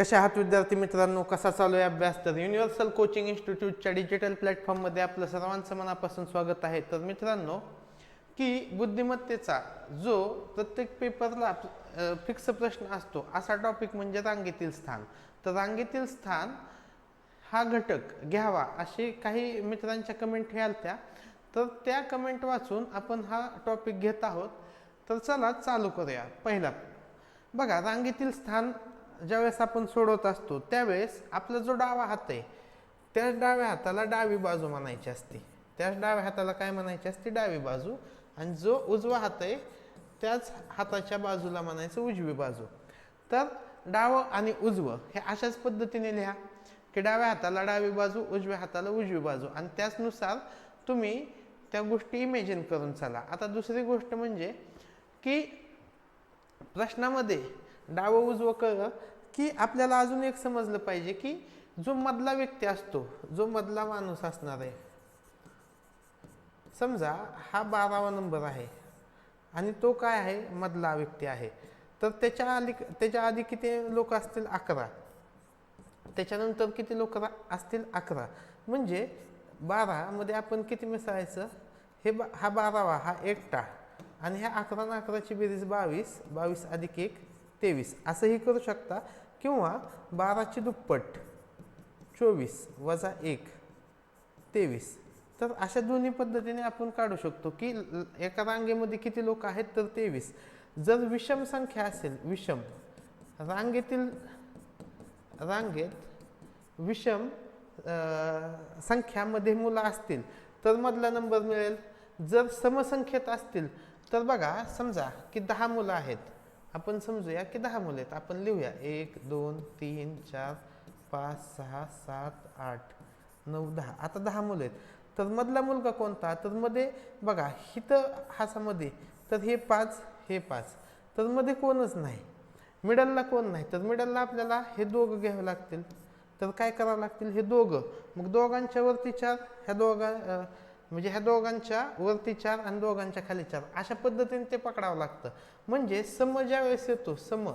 कशा आहात विद्यार्थी मित्रांनो? कसा चालू आहे अभ्यास? तर युनिव्हर्सल कोचिंग इन्स्टिट्यूटच्या डिजिटल प्लॅटफॉर्ममध्ये आपलं सर्वांचं मनापासून स्वागत आहे. तर मित्रांनो की बुद्धिमत्तेचा जो प्रत्येक पेपरला फिक्स प्रश्न असतो असा टॉपिक म्हणजे रांगेतील स्थान. तर रांगेतील स्थान हा घटक घ्यावा असे काही मित्रांच्या कमेंट हे आलत्या. तर त्या कमेंट वाचून आपण हा टॉपिक घेत आहोत. तर चला चालू करूया. पहिला बघा रांगेतील स्थान ज्यावेळेस आपण सोडवत असतो त्यावेळेस आपला जो डावा हात आहे त्याच डाव्या हाताला डावी बाजू म्हणायची असते. त्याच डाव्या हाताला काय म्हणायची असते? डावी बाजू. आणि जो उजवा हात आहे त्याच हाताच्या बाजूला म्हणायचं उजवी बाजू. तर डावं आणि उजवं हे अशाच पद्धतीने लिहा की डाव्या हाताला डावी बाजू उजव्या हाताला उजवी बाजू. आणि त्याचनुसार तुम्ही त्या गोष्टी इमेजिन करून चाला. आता दुसरी गोष्ट म्हणजे की प्रश्नामध्ये डावं उजवं कळलं की आपल्याला अजून एक समजलं पाहिजे की जो मधला व्यक्ती असतो जो मधला माणूस असणार आहे समजा हा बारावा नंबर आहे आणि तो काय आहे? मधला व्यक्ती आहे. तर त्याच्या आली त्याच्या आधी किती लोक असतील? अकरा. त्याच्यानंतर किती लोक असतील? अकरा. म्हणजे बारामध्ये आपण किती मिसळायचं? हे बा हा बारावा हा एकटा. आणि ह्या अकरा आणि अकराची बेरीज बावीस बावीस अधिक एक तेवीस. असंही करू शकता. किंवा बाराची दुप्पट चोवीस वजा एक तेवीस. तर अशा दोन्ही पद्धतीने आपण काढू शकतो की एका रांगेमध्ये किती लोक आहेत तर तेवीस. जर विषम संख्या असेल विषम रांगेतील रांगेत विषम संख्यामध्ये मुलं असतील तर मधला नंबर मिळेल. जर समसंख्येत असतील तर बघा समजा की दहा मुलं आहेत. आपण समजूया की दहा मुलं आहेत. आपण लिहूया. एक दोन तीन चार पाच सहा सात आठ नऊ दहा. आता दहा मुलं आहेत. तर मधला मुलगा कोणता? तर मध्ये बघा हिथं हासामध्ये तर हे पाच हे पाच. तर मध्ये कोणच नाही. मिडलला कोण नाही? तर मिडलला आपल्याला हे दोघं घ्यावे लागतील. तर काय करावं लागतील? हे दोघं. मग दोघांच्या वरती चार ह्या दोघा म्हणजे ह्या दोघांच्या वरती चार आणि दोघांच्या खाली चार. अशा पद्धतीने ते पकडावं लागतं. म्हणजे सम ज्यावेळेस येतो सम.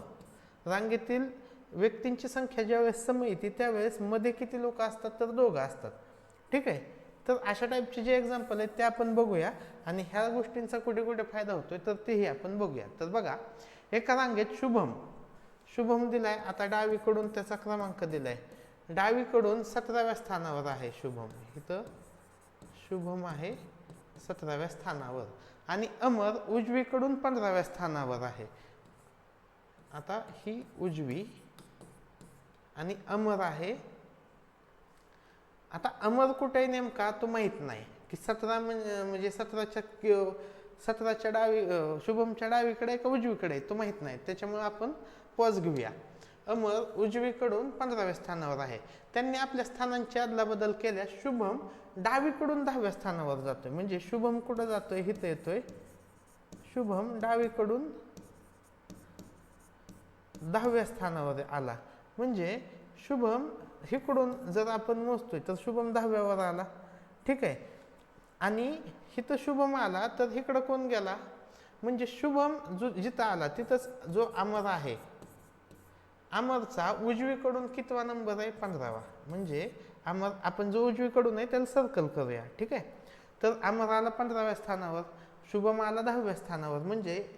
रांगेतील व्यक्तींची संख्या ज्यावेळेस सम येते त्यावेळेस मध्ये किती लोक असतात तर दोघं असतात. ठीक आहे? तर अशा टाईपचे जे एक्झाम्पल आहेत ते आपण बघूया. आणि ह्या गोष्टींचा कुठे कुठे फायदा होतोय तर तेही आपण बघूया. तर बघा एका रांगेत शुभम. शुभम दिलाय आता डावीकडून त्याचा क्रमांक दिलाय. डावीकडून सतराव्या स्थानावर आहे शुभम. इथं शुभम आहे सतराव्या स्थानावर. आणि अमर उजवीकडून पंधराव्या स्थानावर आहे. आता ही उजवी आणि अमर आहे. आता अमर कुठे आहे नेमका तो माहीत नाही. की सतरा म्हणजे सतराच्या सतराच्या डावी शुभमच्या डावीकडे का उजवीकडे तो माहीत नाही. त्याच्यामुळे आपण पॉज घेऊया. अमर उजवीकडून पंधराव्या स्थानावर आहे. त्यांनी आपल्या स्थानांची अदलाबदल केल्यास शुभम डावीकडून दहाव्या स्थानावर जातोय. म्हणजे शुभम कुठं जातोय? इथं येतोय. शुभम डावीकडून दहाव्या स्थानावर आला. म्हणजे शुभम इकडून जर आपण मोजतोय तर शुभम दहाव्यावर आला. ठीक आहे? आणि इथं शुभम आला तर इकडं कोण गेला? म्हणजे शुभम जो जिथं आला तिथंच जो अमर आहे. अमरचा उजवीकडून कितवा नंबर आहे? पंधरावा. म्हणजे अमर आपण जो उजवीकडून आहे त्याला सर्कल करूया. ठीक आहे? तर अमर आला पंधराव्या स्थानावर शुभम आला दहाव्या स्थानावर. म्हणजे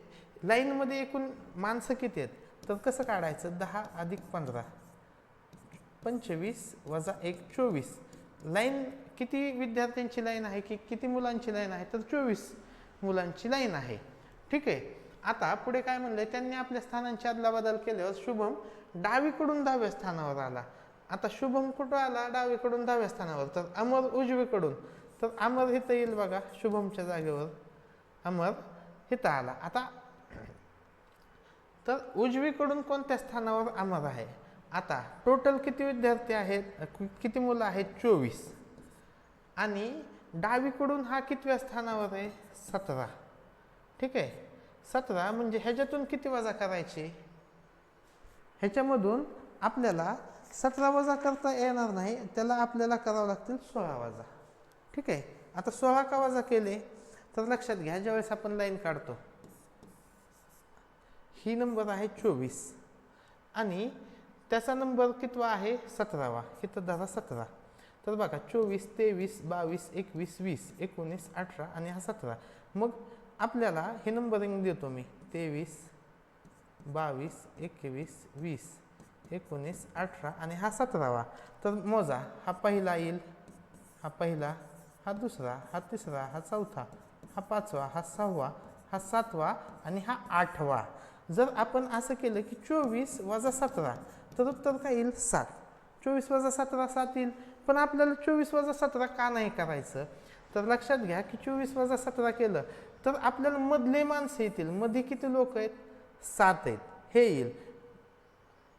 लाईनमध्ये एकूण माणसं किती आहेत? तर कसं काढायचं? दहा अधिक पंधरा. पंचवीस वजा एक चोवीस. लाईन किती विद्यार्थ्यांची लाईन आहे की किती मुलांची लाईन आहे? तर चोवीस मुलांची लाईन आहे. ठीक आहे? आता पुढे काय म्हणलं त्यांनी आपल्या स्थानांची अदलाबदल केल्यावर शुभम डावीकडून दहाव्या स्थानावर आला. आता शुभम कुठं आला? डावीकडून दहाव्या स्थानावर. तर अमर उजवीकडून. तर अमर इथं येईल बघा शुभमच्या जागेवर. अमर इथं आला. आता तर उजवीकडून कोणत्या स्थानावर अमर आहे? आता टोटल किती विद्यार्थी आहेत? किती मुलं आहेत? चोवीस. आणि डावीकडून हा कितव्या स्थानावर आहे? सतरा. ठीक आहे? सतरा म्हणजे ह्याच्यातून किती वजा करायची? ह्याच्यामधून आपल्याला सतरा वजा करता येणार नाही त्याला आपल्याला करावं लागतील सोळा वजा. ठीक आहे? आता सोळा का वजा केले? तर लक्षात घ्या ज्यावेळेस आपण लाईन काढतो ही नंबर आहे चोवीस. आणि त्याचा नंबर कितवा आहे? सतरावा. किती धरा सतरा. तर बघा चोवीस तेवीस बावीस एकवीस वीस एकोणीस अठरा आणि हा सतरा. मग आपल्याला हे नंबरिंग देतो मी. तेवीस बावीस एकवीस वीस एकोणीस अठरा आणि हा सतरावा. तर मोजा हा पहिला येईल हा पहिला हा दुसरा हा तिसरा हा चौथा हा पाचवा हा सहावा हा सातवा आणि हा आठवा. जर आपण असं केलं की चोवीस वजा सतरा तर उत्तर काय येईल? सात. चोवीस वजा सतरा सात येईल. पण आपल्याला चोवीस वजा सतरा का नाही करायचं? तर लक्षात घ्या की चोवीस वजा सतरा केलं तर आपल्याला मधले माणसं येतील. मध्ये किती लोक आहेत? सात आहेत. हे येईल.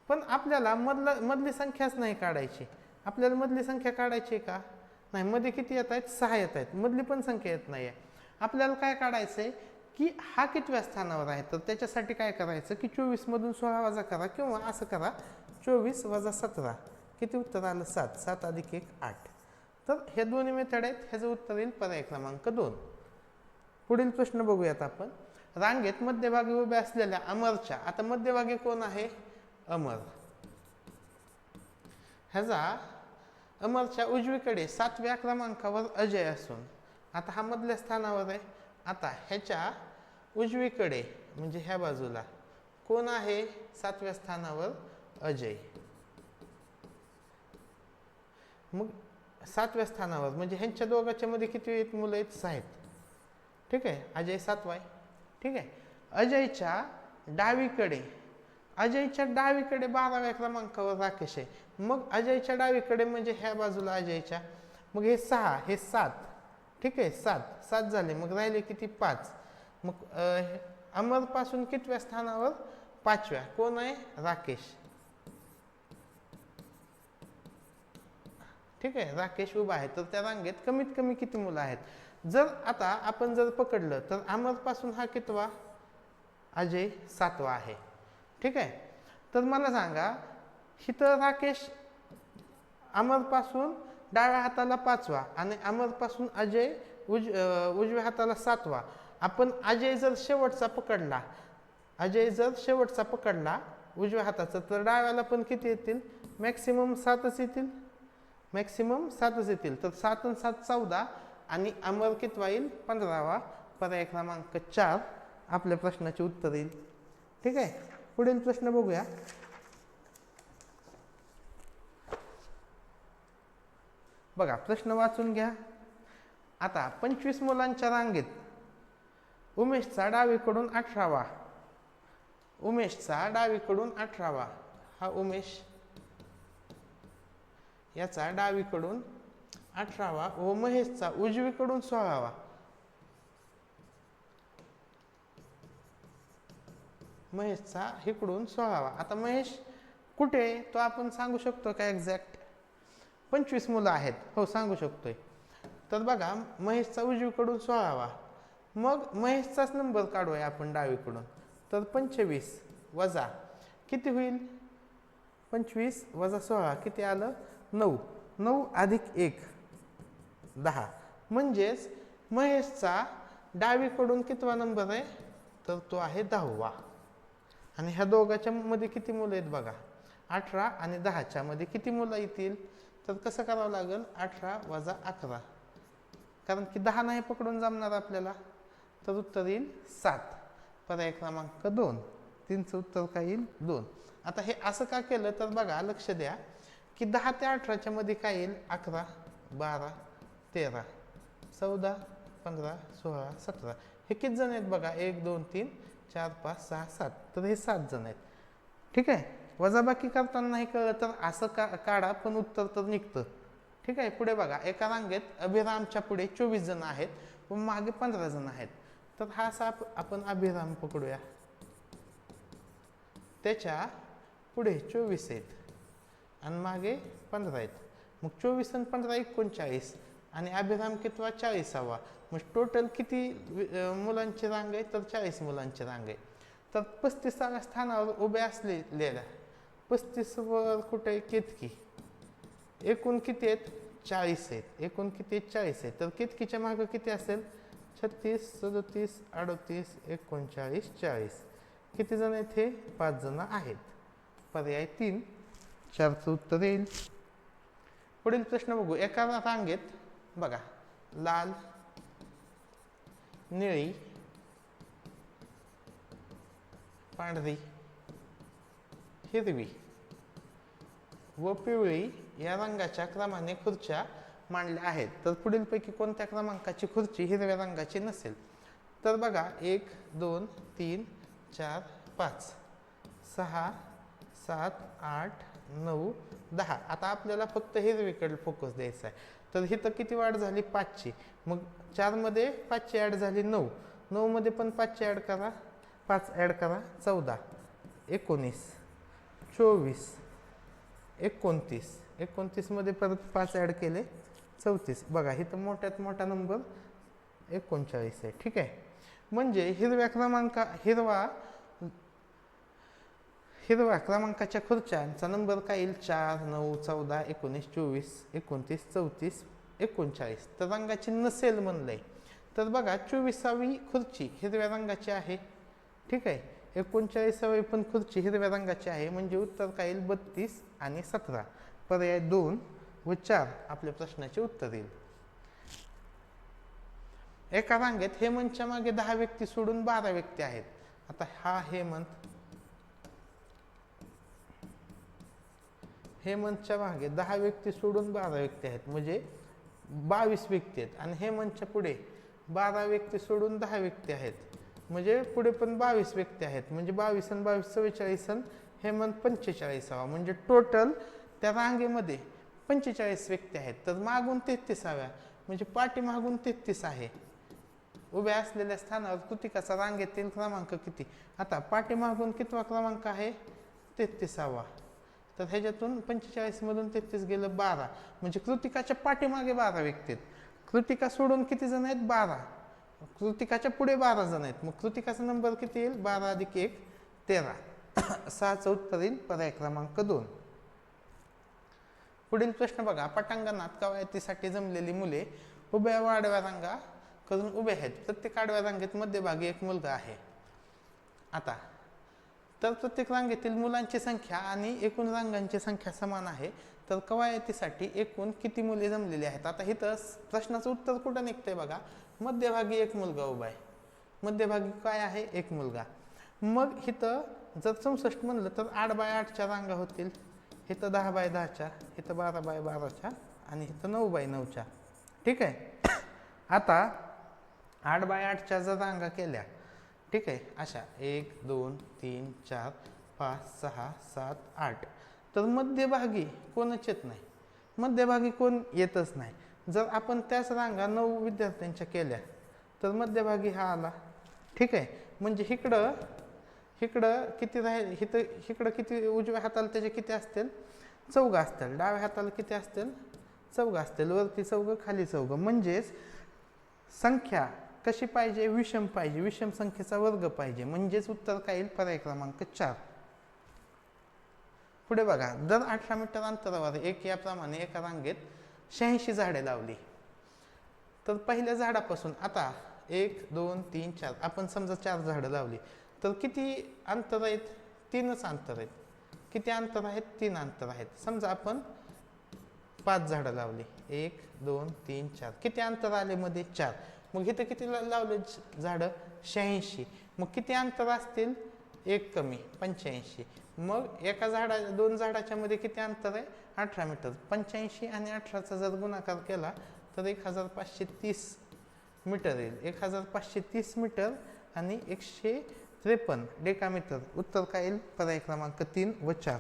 पण आपल्याला मधला मधली संख्याच नाही काढायची. आपल्याला मधली संख्या काढायची आहे का? नाही मध्ये किती येत आहेत? सहा येत आहेत. मधली पण संख्या येत नाही आहे आपल्याला काय काढायचं आहे की हा कितव्या स्थानावर आहे? तर त्याच्यासाठी काय करायचं? की चोवीसमधून सोळा वजा करा किंवा असं करा चोवीस वजा सतरा. किती उत्तर आलं? सात. सात अधिक एक आठ. तर हे दोन्ही मेथड आहेत. ह्याचं उत्तर येईल पर्याय क्रमांक दोन. पुढील प्रश्न बघूयात आपण. रांगेत मध्यभागी उभ्या असलेल्या अमरच्या आता मध्यभागी कोण आहे? अमर. ह्याचा अमरच्या उजवीकडे सातव्या क्रमांकावर अजय असून आता हा मधल्या स्थानावर आहे. आता ह्याच्या उजवीकडे म्हणजे ह्या बाजूला कोण आहे? सातव्या स्थानावर अजय. मग सातव्या स्थानावर म्हणजे ह्यांच्या दोघांच्या मध्ये किती आहेत मुलं आहेत? सहा आहेत ठीक आहे अजय सातवा आहे. ठीक आहे? अजयच्या डावीकडे अजयच्या डावीकडे बाराव्या क्रमांकावर राकेश आहे. मग अजयच्या डावीकडे म्हणजे ह्या बाजूला अजयच्या. मग हे सहा हे सात. ठीक आहे? सात सात झाले. मग राहिले किती? पाच. मग अमरपासून कितव्या स्थानावर? पाचव्या. कोण आहे? राकेश. ठीक आहे? राकेश उभा आहे. तर त्या रांगेत कमीत कमी किती मुलं आहेत? जर आता आपण जर पकडलं तर अमरपासून हा कितवा? अजय सातवा आहे. ठीक आहे? तर मला सांगा हिथं राकेश अमरपासून डाव्या हाताला पाचवा आणि अमरपासून अजय उज उजव्या हाताला सातवा. आपण अजय जर शेवटचा पकडला अजय जर शेवटचा पकडला उजव्या हाताचा तर डाव्याला पण किती येतील? मॅक्सिमम सातच येतील. मॅक्सिमम सातच येतील. तर सात आणि सात चौदा आणि अमरकित वाईल पंधरावा. पर्याय क्रमांक चार. आपल्या प्रश्नाचे उत्तर येईल. ठीक आहे? पुढील प्रश्न बघूया. बघा प्रश्न वाचून घ्या. आता पंचवीस मुलांच्या रांगेत. उमेशचा डावीकडून अठरावा. उमेशचा डावीकडून अठरावा. हा उमेश याचा डावीकडून अठरावा व महेशचा उजवीकडून सोळावा. महेशचा इकडून सोळावा. आता महेश कुठे आहे? तो आपण सांगू शकतो का एक्झॅक्ट पंचवीस मुलं आहेत. हो सांगू शकतोय. तर बघा महेशचा उजवीकडून सोळावा. मग महेशचाच नंबर काढूया आपण डावीकडून. तर पंचवीस वजा किती होईल? पंचवीस वजा सोळा किती आलं? नऊ. नऊ अधिक एक. दहा. म्हणजेच महेशचा डावीकडून कितवा नंबर आहे? तर तो आहे दहावा. आणि ह्या दोघाच्या मध्ये किती मुलं आहेत बघा? अठरा आणि दहाच्या मध्ये किती मुलं येतील? तर कसं करावं लागेल? अठरा वजा अकरा. कारण की दहा नाही पकडून जमणार आपल्याला. तर उत्तर येईल सात. पर्याय क्रमांक दोन. तीनचं उत्तर काय येईल? दोन. आता हे असं का केलं? तर बघा लक्ष द्या. की दहा ते अठराच्या मध्ये काय येईल? अकरा बारा तेरा चौदा पंधरा सोळा सतरा. हे किती जण आहेत बघा? एक दोन तीन चार पाच सहा सात. तर हे सात जण आहेत. ठीक आहे? वजाबाकी करताना नाही कळलं तर असं का काढा पण उत्तर तर निघतं. ठीक आहे? पुढे बघा. एका रांगेत अभिरामच्या पुढे चोवीस जण आहेत व मागे पंधरा जण आहेत. तर हा साप आपण अभिराम पकडूया. त्याच्या पुढे चोवीस आहेत. आणि मागे पंधरा आहेत. मग चोवीस आणि पंधरा एकोणचाळीस. आणि अभिराम कितवा? चाळीसावा. मग टोटल किती मुलांची रांग आहे तर चाळीस मुलांची रांग आहे तर पस्तीसाव्या स्थानावर उभे असलेल्या पस्तीसवर कुठे आहे? केतकी? एकूण किती आहेत? चाळीस आहेत. एकूण किती आहेत? चाळीस आहेत. तर केतकीच्या मागं किती असेल? छत्तीस सदतीस अडतीस एकोणचाळीस चाळीस. किती जण आहेत हे? पाच जण आहेत. पर्याय तीन. चारचं उत्तर येईल. पुढील प्रश्न बघू. एका रांगेत बघा लाल निळी पांढरी हिरवी व पिवळी या रंगाच्या क्रमाने खुर्च्या मांडल्या आहेत. तर पुढीलपैकी कोणत्या क्रमांकाची खुर्ची हिरव्या रंगाची नसेल? तर बघा एक दोन तीन चार पाच सहा सात आठ नऊ दहा. आता आपल्याला फक्त हिरवीकडे फोकस द्यायचा आहे. तर इथं किती वाढ झाली? पाचशे. मग चारमध्ये पाचशे ॲड झाली नऊ. नऊमध्ये पण पाचशे ॲड करा. पाच ॲड करा. चौदा. एकोणीस. चोवीस. एकोणतीस. एकोणतीसमध्ये परत पाच ॲड केले. चौतीस. बघा इथं मोठ्यात मोठा नंबर एकोणचाळीस आहे. ठीक आहे? म्हणजे हिरव्या क्रमांका हिरवा हिरव्या क्रमांकाच्या खुर्च्यांचा नंबर काय येईल चार नऊ चौदा एकोणीस चोवीस एकोणतीस चौतीस एकोणचाळीस तर रंगाची नसेल म्हणलंय तर बघा चोवीसावी खुर्ची हिरव्या रंगाची आहे ठीक आहे एकोणचाळीसावी पण खुर्ची हिरव्या रंगाची आहे म्हणजे उत्तर काय येईल बत्तीस आणि सतरा पर्याय दोन व चार आपल्या प्रश्नाचे उत्तर येईल एका रांगेत हेमंतच्या मागे दहा व्यक्ती सोडून बारा व्यक्ती आहेत आता हा हेमंत हेमंतच्या मागे दहा व्यक्ती सोडून बारा व्यक्ती आहेत. म्हणजे बावीस व्यक्ती आहेत. आणि हेमंतच्या पुढे बारा व्यक्ती सोडून दहा व्यक्ती आहेत. म्हणजे पुढे पण बावीस व्यक्ती आहेत. म्हणजे बावीस आणि बावीस चव्वेचाळीस आणि हेमंत पंचेचाळीसावा. म्हणजे टोटल त्या रांगेमध्ये पंचेचाळीस व्यक्ती आहेत. तर मागून तेहतीसाव्या. म्हणजे पाठीमागून तेहतीस आहे. उभ्या असलेल्या स्थानावर कृतिकाचा रांगेतील क्रमांक किती? आता पाठीमागून कितवा क्रमांक आहे? तेहतीसावा. तर ह्याच्यातून पंचेचाळीसमधून तेहतीस गेलं बारा. म्हणजे कृतिकाच्या पाठीमागे बारा व्यक्ती आहेत. कृतिका सोडून किती जण आहेत? बारा. कृतिकाच्या पुढे बारा जण आहेत. मग कृतिकाचा नंबर किती येईल? बारा अधिक एक तेरा. सहाचं उत्तर येईल. पर्याय क्रमांक दोन. पुढील प्रश्न बघा. पटांगणात कवायतीसाठी जमलेली मुले उभ्या व आडव्या रांगा करून उभे आहेत. प्रत्येक आडव्या रांगेत मध्यभागी एक मुलगा आहे. आता तर प्रत्येक रांगेतील मुलांची संख्या आणि एकूण रांगांची संख्या समान आहे. तर कवायतीसाठी एकूण किती मुले जमलेली आहेत? आता इथं प्रश्नाचं उत्तर कुठं निघतंय बघा? मध्यभागी एक मुलगा उभा आहे. मध्यभागी काय आहे? एक मुलगा. मग इथं जर चौसष्ट म्हणलं तर आठ बाय आठच्या रांगा होतील. इथं दहा बाय दहाच्या इथं बारा बाय बाराच्या आणि इथं नऊ बाय नऊच्या ठीक आहे? आता आठ बाय आठच्या जर रांगा केल्या ठीक आहे अशा. एक दोन तीन चार पाच सहा सात आठ. तर मध्यभागी कोणच येत नाही. मध्यभागी कोण येतच नाही. जर आपण त्याच रांगा नऊ विद्यार्थ्यांच्या केल्या तर मध्यभागी हा आला. ठीक आहे म्हणजे इकडं इकडं किती राहील इथं इकडं किती उजव्या हाताला त्याचे किती असतील? चौघं असतील. डाव्या हाताला किती असतील? चौघं असतील. वरती चौघं खाली चौघं. म्हणजेच संख्या कशी पाहिजे? विषम पाहिजे. विषम संख्येचा वर्ग पाहिजे. म्हणजेच उत्तर काय येईल? पर्याय क्रमांक चार. पुढे बघा. दर अठरा मीटर अंतरावर एक याप्रमाणे एका रांगेत शहाऐंशी झाडे लावली. तर पहिल्या झाडापासून आता एक दोन तीन चार. आपण समजा चार झाडं लावली. तर किती अंतर आहेत? तीनच अंतर आहेत. किती अंतर आहेत? तीन अंतर आहेत. समजा आपण पाच झाडं लावली. एक दोन तीन चार. किती अंतर आले मध्ये? चार. मग इथं किती ला- लावले झाडं? शहाऐंशी. मग किती अंतर असतील? एक कमी पंच्याऐंशी. मग एका झाडा दोन झाडाच्या मध्ये किती अंतर आहे? अठरा मीटर. पंच्याऐंशी आणि अठराचा जर गुणाकार केला तर एक हजार पाचशे तीस मीटर येईल. एक हजार पाचशे तीस मीटर आणि एकशे त्रेपन्न डेकामीटर. उत्तर काय येईल? पर्याय क्रमांक तीन व चार.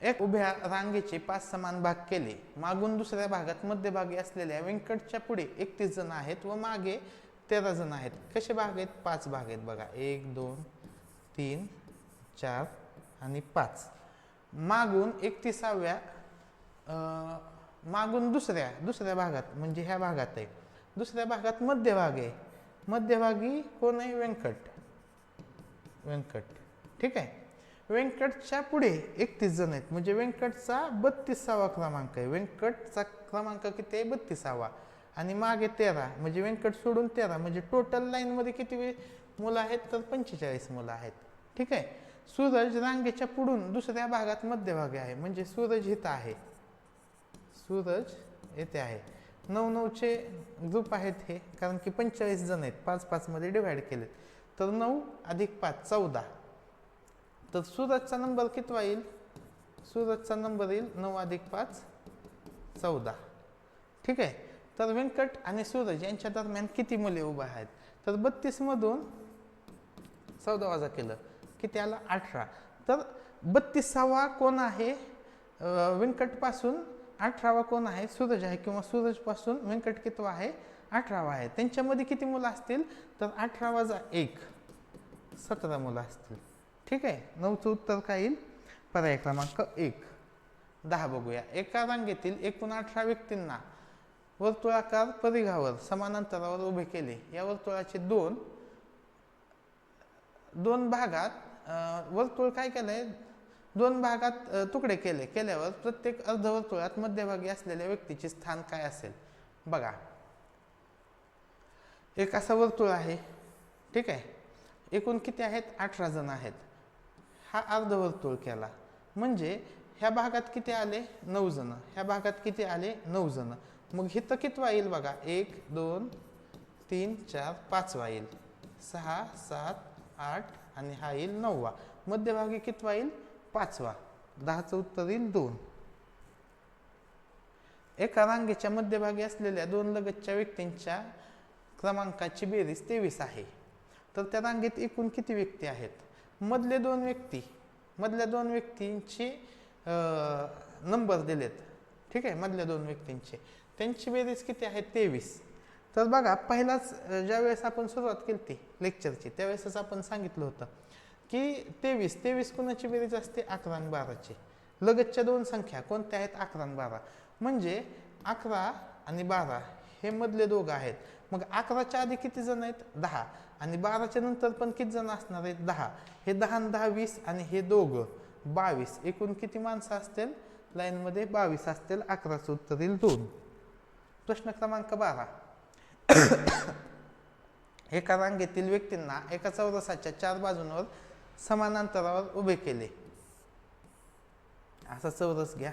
एक उभ्या रांगेचे पाच समान भाग केले. मागून दुसऱ्या भागात मध्यभागी असलेल्या व्यंकटच्या पुढे एकतीस जण आहेत व मागे तेरा जण आहेत. कसे भाग आहेत? पाच भाग आहेत बघा. एक दोन तीन चार आणि पाच. मागून एकतीसाव्या मागून दुसऱ्या दुसऱ्या भागात म्हणजे ह्या भागात आहे. दुसऱ्या भागात मध्यभाग आहे. मध्यभागी कोण आहे? व्यंकट व्यंकट ठीक आहे? व्यंकटच्या पुढे एकतीस जण आहेत. म्हणजे व्यंकटचा बत्तीसावा क्रमांक आहे. व्यंकटचा क्रमांक किती आहे? बत्तीसावा. आणि मागे तेरा. म्हणजे व्यंकट सोडून तेरा. म्हणजे टोटल लाईनमध्ये किती मुलं आहेत? तर पंचेचाळीस मुलं आहेत. ठीक आहे? सूरज रांगेच्या पुढून दुसऱ्या भागात मध्यभागी आहे. म्हणजे सूरज इथं आहे. सूरज येथे आहे. नऊ नऊचे ग्रुप आहेत हे. कारण की पंचेचाळीस जण आहेत. पाच पाचमध्ये डिव्हाइड केलेत. तर नऊ अधिक पाच चौदा. तर सूरजचा नंबर कितवा येईल? सूरजचा नंबर येईल नऊ अधिक पाच चौदा. ठीक आहे? तर व्यंकट आणि सूरज यांच्या दरम्यान किती मुले उभा आहेत? तर बत्तीसमधून चौदा वाजा केलं. किती आला? अठरा. तर बत्तीसावा कोण आहे? व्यंकटपासून अठरावा कोण आहे? सूरज आहे किंवा सूरजपासून व्यंकट कितवा आहे? अठरावा आहे. त्यांच्यामध्ये किती मुलं असतील? तर अठरा वाजा एक सतरा मुलं असतील. ठीक आहे. नऊचं उत्तर काय येईल? पर्याय क्रमांक एक. दहा बघूया. एका रांगेतील एकूण अठरा व्यक्तींना वर्तुळाकार परिघावर समान अंतरावर उभे केले. या वर्तुळाचे दोन दोन भागात वर्तुळ काय केलंय? दोन भागात तुकडे केले. केल्यावर प्रत्येक अर्धवर्तुळात मध्यभागी असलेल्या व्यक्तीचे स्थान काय असेल? बघा. एक असा वर्तुळ आहे. ठीक आहे. एकूण किती आहेत? अठरा जण आहेत. हा अर्धवर्तुळ केला. म्हणजे ह्या भागात किती आले? नऊ जण. ह्या भागात किती आले? नऊ जण. मग हिथं कितवा येईल बघा. एक दोन तीन चार पाचवा येईल सहा सात आठ आणि हा येईल नववा. मध्यभागी कितवा येईल पाचवा. दहाचं उत्तर येईल दोन. एका रांगेच्या मध्यभागी असलेल्या दोन लगतच्या व्यक्तींच्या क्रमांकाची बेरीज तेवीस आहे. तर त्या रांगेत एकूण किती व्यक्ती आहेत? मधले दोन व्यक्ती मधल्या दोन व्यक्तींचे नंबर दिलेत. ठीक आहे? मधल्या दोन व्यक्तींचे. त्यांची बेरीज किती आहे? तेवीस. तर बघा पहिलाच ज्यावेळेस आपण सुरुवात केली ती लेक्चरची त्यावेळेसच आपण सांगितलं होतं की तेवीस तेवीस कुणाची बेरीज असते? अकरा आणि बाराची. लगतच्या दोन संख्या कोणत्या आहेत? अकरा आणि बारा. म्हणजे अकरा आणि बारा हे मधले दोघं आहेत. मग अकराच्या आधी किती जण आहेत? दहा. आणि बाराच्या नंतर पण किती जण असणार आहेत? दहा. हे दहा दहा वीस आणि हे दोघं. बावीस. एकूण किती माणसं असतील? लाईनमध्ये बावीस असतील. अकराचं उत्तर येईल दोन. प्रश्न क्रमांक बारा. एका रांगेतील व्यक्तींना एका चौरसाच्या चार बाजूंवर समान अंतरावर उभे केले. असा चौरस घ्या.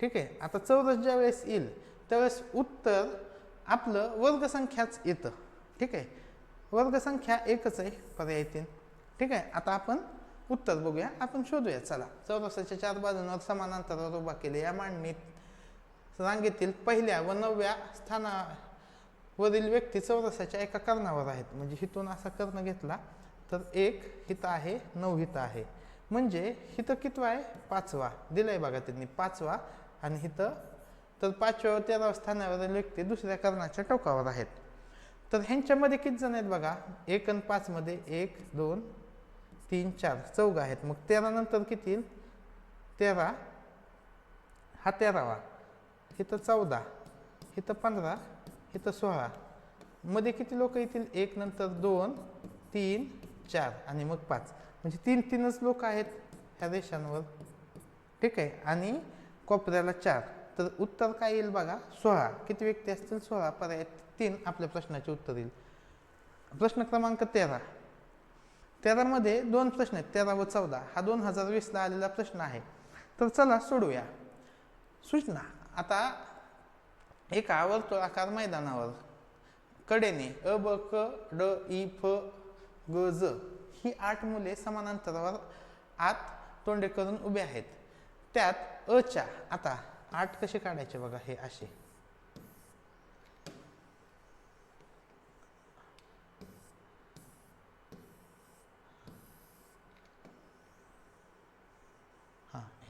ठीक आहे? आता चौरस ज्या वेळेस येईल त्यावेळेस उत्तर आपलं वर्गसंख्याच येतं. ठीक आहे? वर्गसंख्या एकच आहे पर्याय तीन. ठीक आहे? आता आपण उत्तर बघूया. आपण शोधूया. चला. चौरसाच्या चार बाजूंवर समान अंतरावर उभा केले या मांडणीत रांगेतील पहिल्या व नवव्या स्थानावरील व्यक्ती चौरसाच्या एका कर्णावर आहेत. म्हणजे हिथून असा कर्ण घेतला तर एक हित आहे नऊ हित आहे. म्हणजे हिथं कितवा आहे? पाचवा. दिलाय बघा त्यांनी. पाचवा आणि हिथं तर पाचव्या व तेराव्या स्थानावरील व्यक्ती दुसऱ्या कर्णाच्या टोकावर आहेत. तर ह्यांच्यामध्ये किती जण आहेत बघा? एक आणि पाचमध्ये एक दोन तीन चार चौघ आहेत. मग तेरा नंतर किती येईल? तेरा. हा तेरावा. इथं चौदा. इथं पंधरा. इथं सोळा. मध्ये किती लोक येतील? एक नंतर दोन तीन चार आणि मग पाच. म्हणजे तीन तीनच लोक आहेत ह्या रेषांवर ठीक आहे? आणि कोपऱ्याला चार. तर उत्तर काय येईल बघा? सोळा. किती व्यक्ती असतील? सोळा पर्याय तीन आपल्या प्रश्नाचे उत्तर येईल प्रश्न क्रमांक तेरा. तेरामध्ये दोन प्रश्न आहेत. तेरा व चौदा. हा दोन हजार वीसला आलेला प्रश्न आहे. तर चला सोडूया. सूचना. आता एका वर्तुळाकार मैदानावर. कडेने अ ब क ड ई फ ग ज ही आठ मुले समानांतरावर आत तोंडे करून उभे आहेत. त्यात अच्या आता आठ कसे काढायचे बघा हे असे.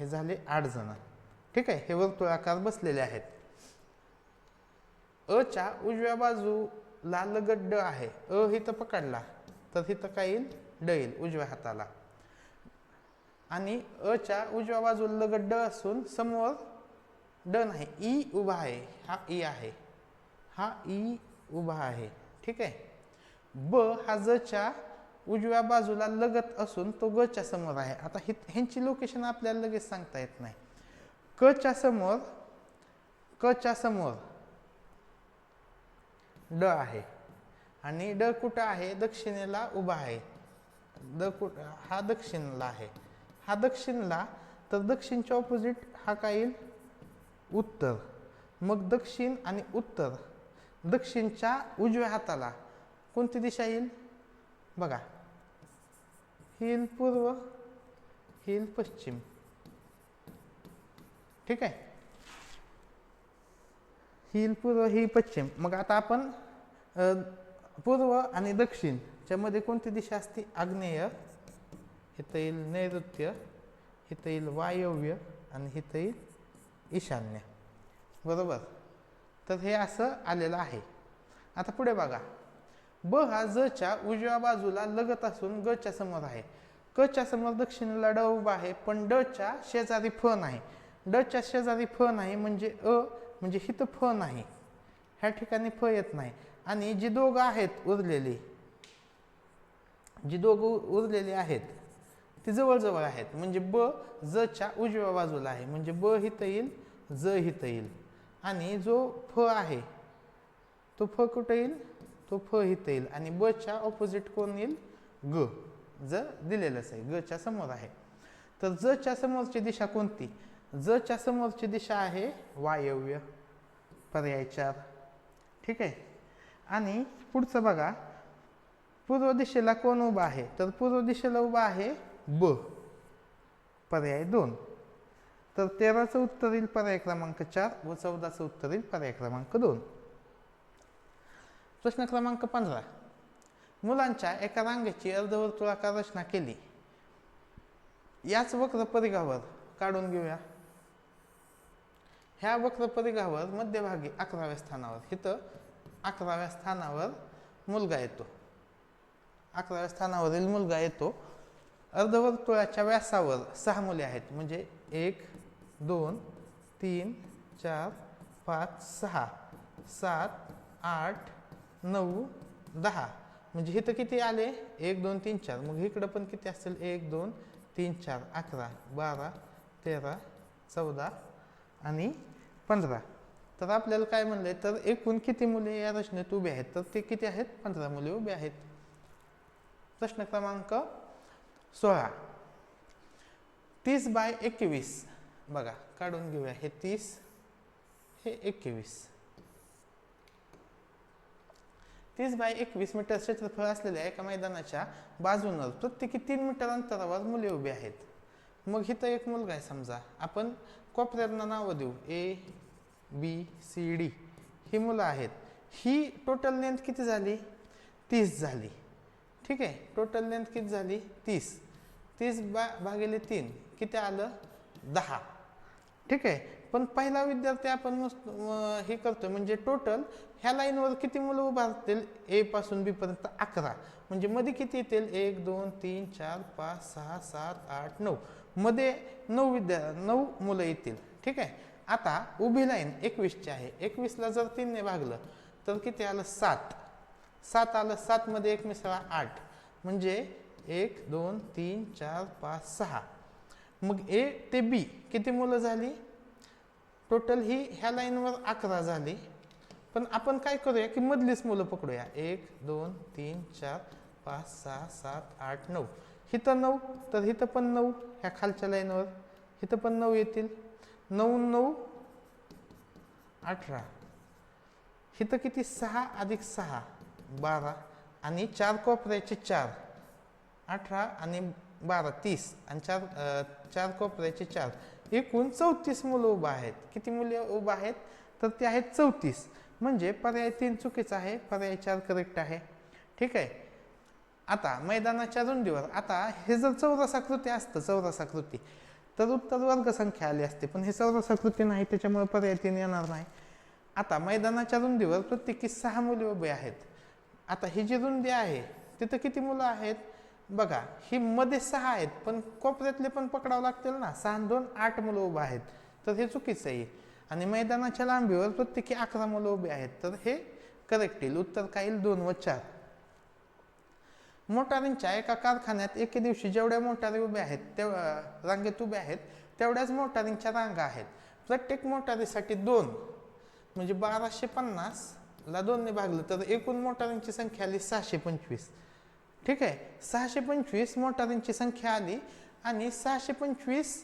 हे झाले आठ जण. ठीक आहे? हे वर्तुळाकार बसलेले आहेत. अच्या उजव्या बाजूला लगत ड आहे. अ हिथं पकडला तर हिथं काय येईल? ड येईल उजव्या हाताला. आणि अच्या उजव्या बाजूला लगत ड असून समोर ड नाही ई उभा आहे. हा ई आहे. हा ई उभा आहे. ठीक आहे? ब हा जच्या उजव्या बाजूला लगत असून तो गच्या समोर आहे. आता हि ह्यांची लोकेशन आपल्याला लगेच सांगता येत नाही. कच्या समोर कच्या समोर ड आहे. आणि ड कुठं आहे? दक्षिणेला उभा आहे. द कुठ हा दक्षिणला आहे. हा दक्षिणला तर दक्षिणच्या ऑपोजिट हा काय येईल? उत्तर. मग दक्षिण आणि उत्तर. दक्षिणच्या उजव्या हाताला कोणती दिशा येईल? बघा. हिंद पूर्व हिंद पश्चिम. ठीक आहे? हिंद पूर्व ही पश्चिम. मग आता आपण पूर्व आणि दक्षिणच्यामध्ये कोणती दिशा असते? आग्नेय इथं येईल नैऋत्य इथं येईल वायव्य आणि इथं येईल ईशान्य. बरोबर? तर हे असं आलेलं आहे. आता पुढे बघा. ब हा जच्या उजव्या बाजूला लगत असून गच्या समोर आहे. कच्या समोर दक्षिणेला ड उभा आहे पण डच्या शेजारी फ नाही. डच्या शेजारी फ नाही म्हणजे अ म्हणजे हित फ नाही. ह्या ठिकाणी फ येत नाही. आणि जी दोघं आहेत उरलेली जी दोघं उरलेली आहेत ती जवळजवळ आहेत. म्हणजे ब जच्या उजव्या बाजूला आहे. म्हणजे ब हिथं येईल ज हिथं येईल. आणि जो फ आहे तो फ कुठं येईल? तो फ इथं येईल आणि बच्या ऑपोजिट कोण येईल? ग. ज दिलेलंच आहे गच्या समोर आहे. तर जच्या समोरची दिशा कोणती? जच्या समोरची दिशा आहे वायव्य. पर्याय चार. ठीक आहे? आणि पुढचं बघा. पूर्व दिशेला कोण उभा आहे? तर पूर्व दिशेला उभा आहे ब. पर्याय दोन. तर तेराचं उत्तर येईल पर्याय क्रमांक चार व चौदाचं उत्तर येईल पर्याय क्रमांक दोन. प्रश्न क्रमांक पंधरा. मुलांच्या एका रांगेची अर्धवर्तुळाकार रचना केली? याच वक्र परिघावर काढून घेऊया. ह्या वक्र परिघावर मध्यभागी अकराव्या स्थानावर. इथं अकराव्या स्थानावर मुलगा येतो. अकराव्या स्थानावरील मुलगा येतो. अर्धवर्तुळाच्या व्यासावर सहा मुले आहेत. म्हणजे एक दोन तीन चार पाच सहा सात आठ नऊ दहा. म्हणजे इथं किती आले? एक दोन तीन चार. मग इकडं पण किती असेल? एक दोन तीन चार अकरा बारा तेरा चौदा आणि पंधरा. तर आपल्याला काय म्हणलंय? तर एकूण किती मुले या रचनेत उभे आहेत? तर ते किती आहेत? पंधरा मुले उभे आहेत. प्रश्न क्रमांक सोळा. तीस बाय एकवीस. बघा काढून घेऊया. हे तीस हे एकवीस. तीस बाय एकवीस मीटर क्षेत्रफळ असलेल्या एका मैदानाच्या बाजूनं प्रत्येकी तीन मीटर अंतरावर मुले उभी आहेत. मग इथं एक मुलगा आहे समजा. आपण कोपऱ्यांना नावं देऊ. ए बी सी डी ही मुलं आहेत. ही टोटल लेंथ किती झाली? तीस झाली. ठीक आहे? टोटल लेंथ किती झाली? तीस. तीस बा भागिले तीन. किती आलं? दहा. ठीक आहे? पण पहिला विद्यार्थी आपण मस्त हे करतो म्हणजे टोटल ह्या लाईनवर किती मुलं उभारतील ए पासून बी पर्यंत अकरा. म्हणजे मध्ये किती येतील? एक दोन तीन चार पाच सहा सात आठ नऊ. मध्ये नऊ विद्या नऊ मुलं येतील. ठीक आहे? आता उभी लाईन एकवीसची आहे. एकवीसला जर तीनने भागलं तर किती आलं? सात. सात आलं सातमध्ये एक मिसळा आठ. म्हणजे एक दोन तीन चार पाच सहा. मग ए ते बी किती मुलं झाली? टोटल ही ह्या लाईनवर अकरा झाली. पण आपण काय करूया की मधलीच मुलं पकडूया. एक दोन तीन चार पाच सहा सात आठ नऊ. हिथं नऊ तर हिथं पण नऊ ह्या खालच्या लाईनवर. हिथं पण नऊ येतील. नऊ नऊ अठरा. हिथं किती? सहा अधिक सहा बारा. आणि चार कोपऱ्याचे चार. अठरा आणि बारा तीस. आणि चार चार कोपऱ्याचे चार. एकूण चौतीस मुलं उभं आहेत. किती मुले उभं आहेत? तर ते आहेत चौतीस. म्हणजे पर्याय तीन चुकीचा आहे पर्याय चार करेक्ट आहे. ठीक आहे? आता मैदानाच्या रुंदीवर आता हे जर चौरसाकृती असतं चौरसाकृती तर उत्तर वर्गसंख्या आली असते. पण हे चौरसाकृती नाही त्याच्यामुळे पर्याय तीन येणार नाही. आता मैदानाच्या रुंदीवर प्रत्येकी सहा मुले उभे आहेत. आता ही जी रुंदी आहे तिथं किती मुलं आहेत? बघा ही मध्ये सहा आहेत पण कोपऱ्यातले पण पकडावं लागतील ना. सहा दोन आठ मुलं उभं आहेत. तर हे चुकीचं आहे. आणि मैदानाच्या लांबीवर प्रत्येकी अकरा मुलं उभे आहेत. तर हे करेक्ट येईल उत्तर काय येईल? दोन व चार. मोटारींच्या एका कारखान्यात एके दिवशी जेवढ्या मोटारी उभ्या आहेत तेव्हा रांगेत उभ्या आहेत तेवढ्याच मोटारींच्या रांगा आहेत. प्रत्येक मोटारीसाठी दोन. म्हणजे बाराशे पन्नासला दोनने भागलं तर एकूण मोटारींची संख्या आली सहाशे पंचवीस. ठीक आहे? सहाशे पंचवीस मोटारींची संख्या आली आणि सहाशे पंचवीस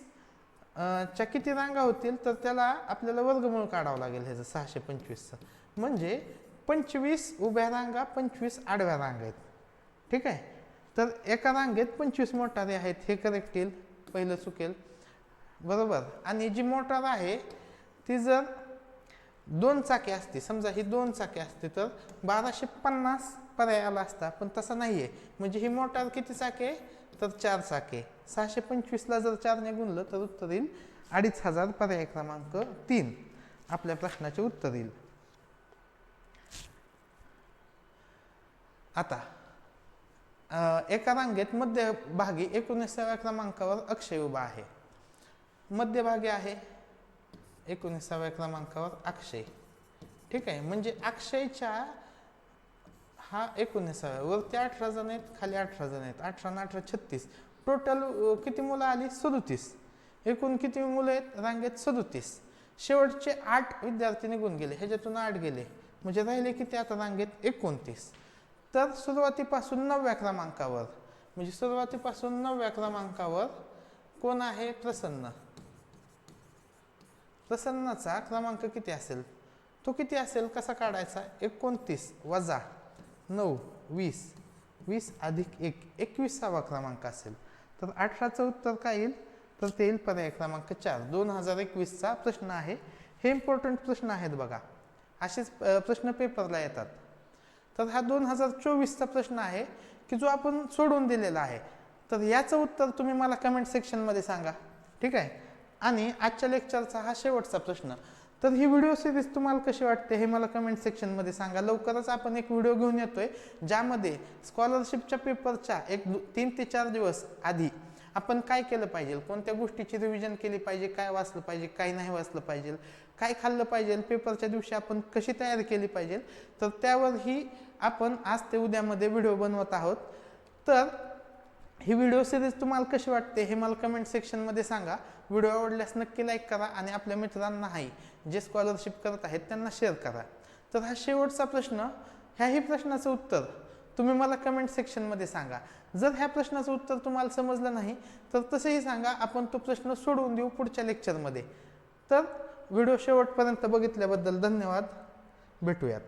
च्या किती रांगा होतील तर त्याला आपल्याला वर्गमूळ काढावं लागेल ह्याचं सहाशे पंचवीसचं. म्हणजे पंचवीस उभ्या रांगा पंचवीस आडव्या रांगा आहेत. ठीक आहे? तर एका रांगेत पंचवीस मोटारी आहेत हे करेक्ट येईल पहिलं चुकेल. बरोबर? आणि जी मोटार आहे ती जर दोन चाके असते समजा ही दोन चाके असते तर बाराशे पन्नास पर्याय आला असता पण तसं नाही आहे म्हणजे ही मोटार किती चाके? तर चार चाके. सहाशे पंचवीसला जर चारने गुणलं तर उत्तर येईल अडीच हजार पर्याय क्रमांक तीन. आपल्या प्रश्नाचे उत्तर येईल आता एका रांगेत मध्यभागी एकोणीसाव्या क्रमांकावर अक्षय उभा आहे. मध्यभागी आहे एकोणीसाव्या क्रमांकावर अक्षय. ठीक आहे? म्हणजे अक्षयच्या हा एकोणीसाव्या वरती अठरा जण आहेत खाली अठरा जण आहेत. अठरा आणि अठरा छत्तीस. टोटल किती मुलं आली? सदोतीस. एकूण किती मुलं आहेत? रांगेत सदोतीस. शेवटचे आठ विद्यार्थी निघून गेले. ह्याच्यातून आठ गेले. म्हणजे राहिले किती? आता रांगेत एकोणतीस. तर सुरुवातीपासून नवव्या क्रमांकावर. म्हणजे सुरुवातीपासून नवव्या क्रमांकावर कोण आहे? प्रसन्न. प्रसन्नाचा क्रमांक किती असेल? तो किती असेल? कसा काढायचा? एकोणतीस वजा नऊ वीस वीस अधिक एक एकवीसावा क्रमांक असेल. तर अठराचं उत्तर काय येईल? तर ते येईल पर्याय क्रमांक चार. दोन हजार एकवीसचा प्रश्न आहे. हे इम्पॉर्टंट प्रश्न आहेत बघा. असेच प्रश्न पेपरला येतात. तर हा दोन हजार चोवीसचा प्रश्न आहे की जो आपण सोडून दिलेला आहे. तर याचं उत्तर तुम्ही मला कमेंट सेक्शनमध्ये सांगा. ठीक आहे? आणि आजच्या लेक्चरचा हा शेवटचा प्रश्न. तर ही व्हिडिओ सिरीज तुम्हाला कशी वाटते हे मला कमेंट सेक्शनमध्ये सांगा. लवकरच आपण एक व्हिडिओ घेऊन येतोय ज्यामध्ये स्कॉलरशिपच्या पेपरच्या एक दु- तीन ते चार दिवस आधी आपण काय केलं पाहिजे? कोणत्या गोष्टीची रिव्हिजन केली पाहिजे? काय वाचलं पाहिजे? काय नाही वाचलं पाहिजे? काय खाल्लं पाहिजे? पेपरच्या दिवशी आपण कशी तयारी केली पाहिजे? तर त्यावरही आपण आज ते उद्यामध्ये व्हिडिओ बनवत आहोत. तर ही व्हिडिओ सिरीज तुम्हाला कशी वाटते हे मला कमेंट सेक्शनमध्ये सांगा. व्हिडिओ आवडल्यास नक्की लाईक करा आणि आपल्या मित्रांनाही जे स्कॉलरशिप करत आहेत त्यांना शेअर करा. तर हा शेवटचा प्रश्न ह्याही प्रश्नाचं उत्तर तुम्ही मला कमेंट सेक्शनमध्ये सांगा. जर ह्या प्रश्नाचं उत्तर तुम्हाला समजलं नाही तर तसंही सांगा. आपण तो प्रश्न सोडवून देऊ पुढच्या लेक्चरमध्ये तर व्हिडिओ शेवटपर्यंत बघितल्याबद्दल धन्यवाद. भेटूयात.